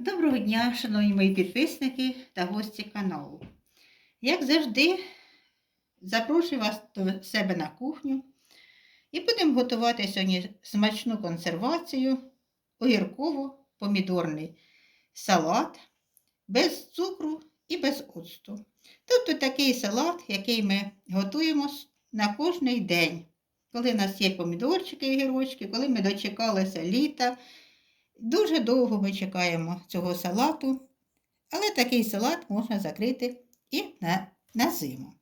Доброго дня, шановні мої підписники та гості каналу. Як завжди, запрошую вас до себе на кухню і будемо готувати сьогодні смачну консервацію, огірково-помідорний салат без цукру і без оцту. Тобто такий салат, який ми готуємо на кожний день, коли в нас є помідорчики і огірочки, коли ми дочекалися літа. Дуже довго ми чекаємо цього салату, але такий салат можна закрити і на, на зиму.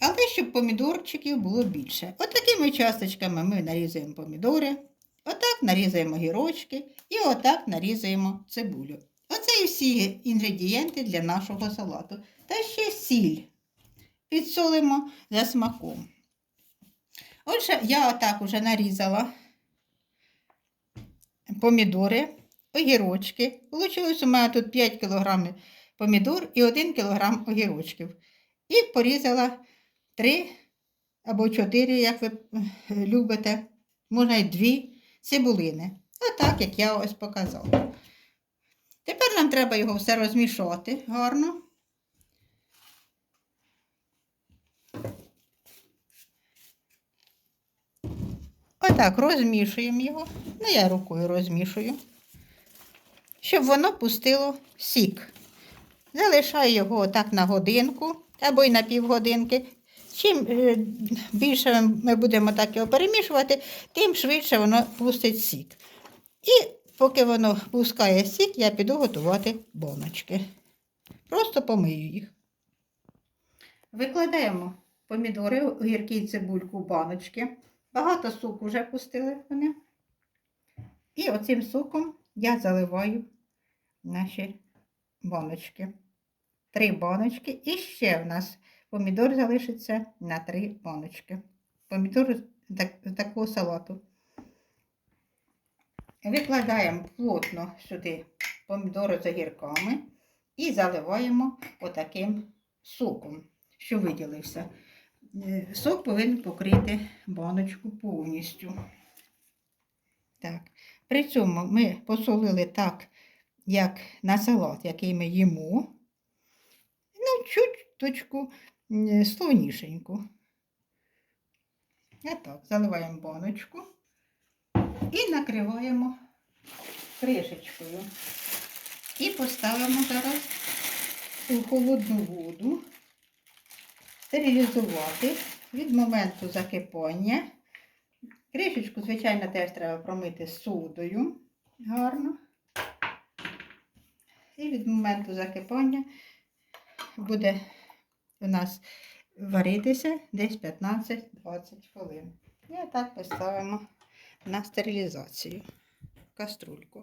Але щоб помідорчиків було більше. От часточками ми нарізаємо помідори, отак нарізаємо гірочки і отак нарізаємо цибулю. Оце і всі інгредієнти для нашого салату. Та ще сіль. Підсолимо за смаком. Отже, я отак уже нарізала помідори, огірочки. Получилось у мене тут 5 кг помідор і 1 кг огірочків. І порізала 3 або 4, як ви е, любите, можна й 2 цибулини. Отак, як я ось показала. Тепер нам треба його все розмішати гарно. Отак розмішуємо його. Ну, я рукою розмішую, щоб воно пустило сік. Залишаю його отак на годинку або й на півгодинки. Чим е, більше ми будемо так його перемішувати, тим швидше воно пустить сік. І поки воно пускає сік, я піду готувати боночки. Просто помию їх. Викладаємо помідори, огірки і цибульку в баночки. Багато соку вже пустили вони. І оцим соком я заливаю наші баночки. Три баночки. І ще в нас помідор залишиться на три баночки. Помідор так, такого салату. Викладаємо плотно сюди помідори з огірками і заливаємо отаким соком, що виділився. Е, Сок повинен покрити баночку повністю. Так. При цьому ми посолили так, як на салат, який ми їмо. Ну, чуть-точку м, словнішеньку. А так, заливаємо баночку і накриваємо кришечкою. І поставимо зараз у холодну воду стерилізувати від моменту закипання. Кришечку, звичайно, теж треба промити содою гарно. І від моменту закипання буде у нас варитися десь 15-20 хвилин. І так поставимо на стерилізацію каструльку.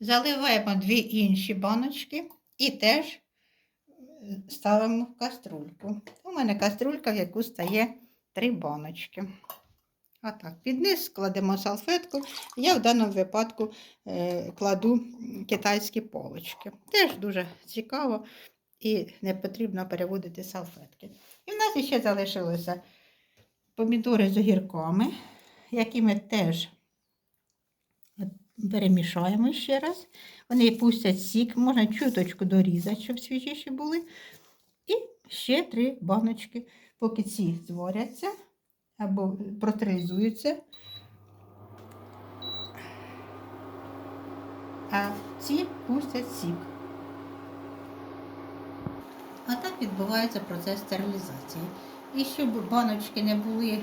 Заливаємо дві інші баночки і теж ставимо в каструльку. У мене каструлька, в яку стає три баночки. Отак, під низ кладемо салфетку. Я в даному випадку е, кладу китайські полочки. Теж дуже цікаво і не потрібно переводити салфетки. І в нас ще залишилося помідори з огірками, які ми теж перемішаємо ще раз. Вони пустять сік, можна чуточку дорізати, щоб свіжіші були. І ще три баночки, поки ці зваряться або протеризуються. А ці пустять сік. А так відбувається процес стерилізації. І щоб баночки не були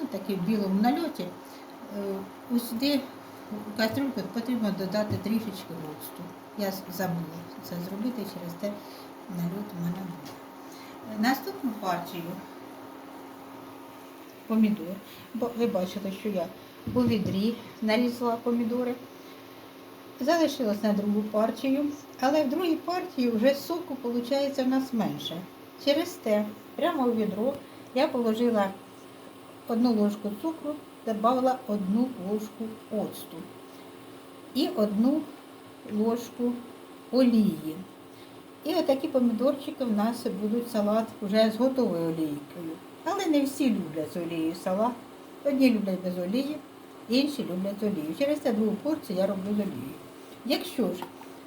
ну, такі в білому нальоті, е, ось сюди у потрібно додати трішечки оцту. Я забула це зробити, через те нальот у мене був. Е, Наступну партію помідор. Бо ви бачите, що я у відрі нарізала помідори. Залишилась на другу партію, але в другій партії вже соку виходить в нас менше. Через те, прямо у відро я положила одну ложку цукру, додала одну ложку оцту і одну ложку олії. І отакі помідорчики в нас будуть салат вже з готовою олійкою. Але не всі люблять з олією салат. Одні люблять без олії, інші люблять з олією. Через це другу порцію я роблю з олією. Якщо ж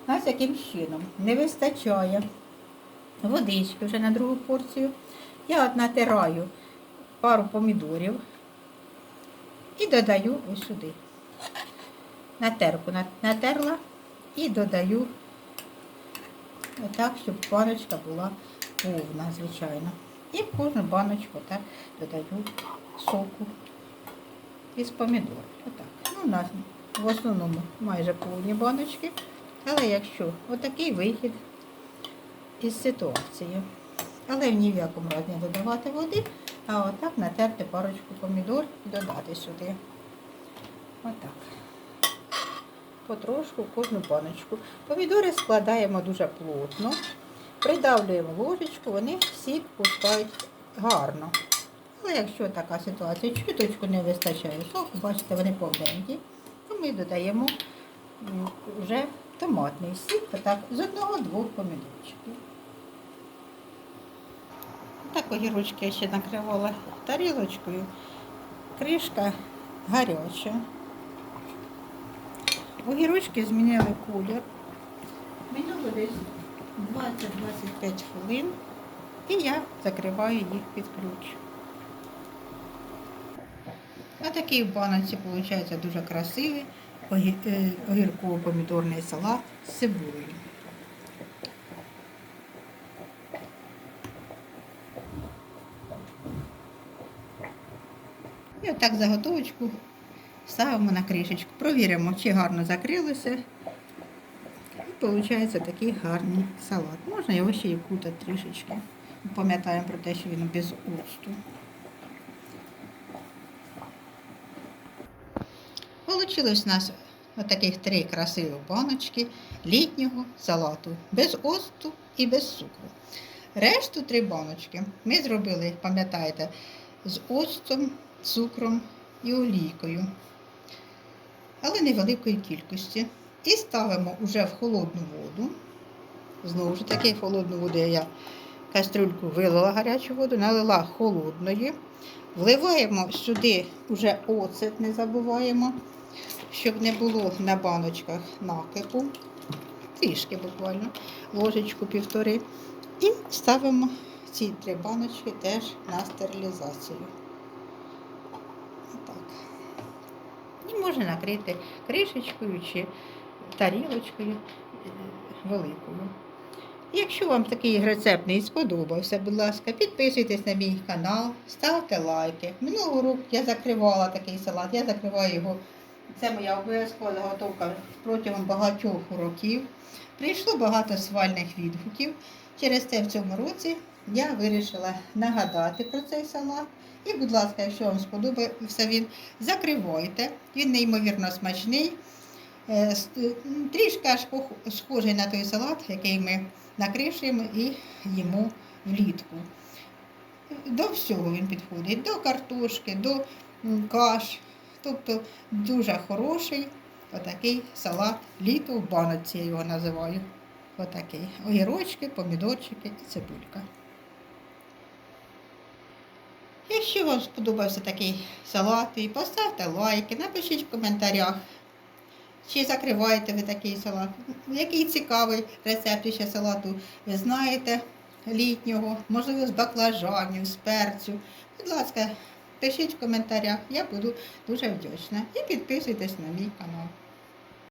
нас якимсь чином не вистачає водички вже на другу порцію, я от натираю пару помідорів і додаю ось сюди. На терку натерла і додаю отак, щоб баночка була повна, звичайно. І в кожну баночку так додаю соку із помідор. Отак. Ну, у нас в основному майже повні баночки. Але якщо отакий вихід із ситуації. Але ні в якому разі не додавати води, а отак натерти парочку помідор і додати сюди. Отак. Потрошку кожну баночку. Помідори складаємо дуже плотно, придавлюємо ложечку, вони всі пускають гарно. Але якщо така ситуація, чуточку не вистачає соку, бачите, вони повненькі, то ми додаємо вже томатний сік, отак, з одного-двох помідорчиків. Так огірочки я ще накривала тарілочкою. Кришка гаряча. Огірочки змінили колір. Минуло десь 20-25 хвилин. І я закриваю їх під ключ. А такий в баночці виходить дуже красивий е, огірково-помідорний салат з цибулею. І отак заготовочку ставимо на кришечку. Провіримо, чи гарно закрилося. І виходить такий гарний салат. Можна його ще й вкутати трішечки. Пам'ятаємо про те, що він без оцту. Получилось у нас отаких три красиві баночки літнього салату. Без оцту і без цукру. Решту три баночки ми зробили, пам'ятаєте, з оцтом, цукром і олійкою. Але невеликої кількості. І ставимо вже в холодну воду. Знову ж таки, в холодну воду я кастрюльку вилила гарячу воду, налила холодної. Вливаємо сюди вже оцет, не забуваємо, щоб не було на баночках накипу. Трішки буквально, ложечку півтори. І ставимо ці три баночки теж на стерилізацію. Отак. І можна накрити кришечкою чи тарілочкою е, великою. Якщо вам такий рецепт не сподобався, будь ласка, підписуйтесь на мій канал, ставте лайки. Минулого року я закривала такий салат, я закриваю його. Це моя обов'язкова заготовка протягом багатьох років. Прийшло багато свальних відгуків. Через це в цьому році я вирішила нагадати про цей салат. І, будь ласка, якщо вам сподобався він, закривайте. Він неймовірно смачний. Е, е, Трішки аж схожий на той салат, який ми накришуємо і їмо влітку. До всього він підходить, до картошки, до каш. Тобто дуже хороший отакий салат літо в баночці я його називаю. Отакий. Огірочки, помідорчики і цибулька. Якщо вам сподобався такий салат, поставте лайки, напишіть в коментарях, чи закриваєте ви такий салат. Який цікавий рецепт ще салату ви знаєте літнього, можливо, з баклажанів, з перцю. Будь ласка, пишіть в коментарях, я буду дуже вдячна. І підписуйтесь на мій канал.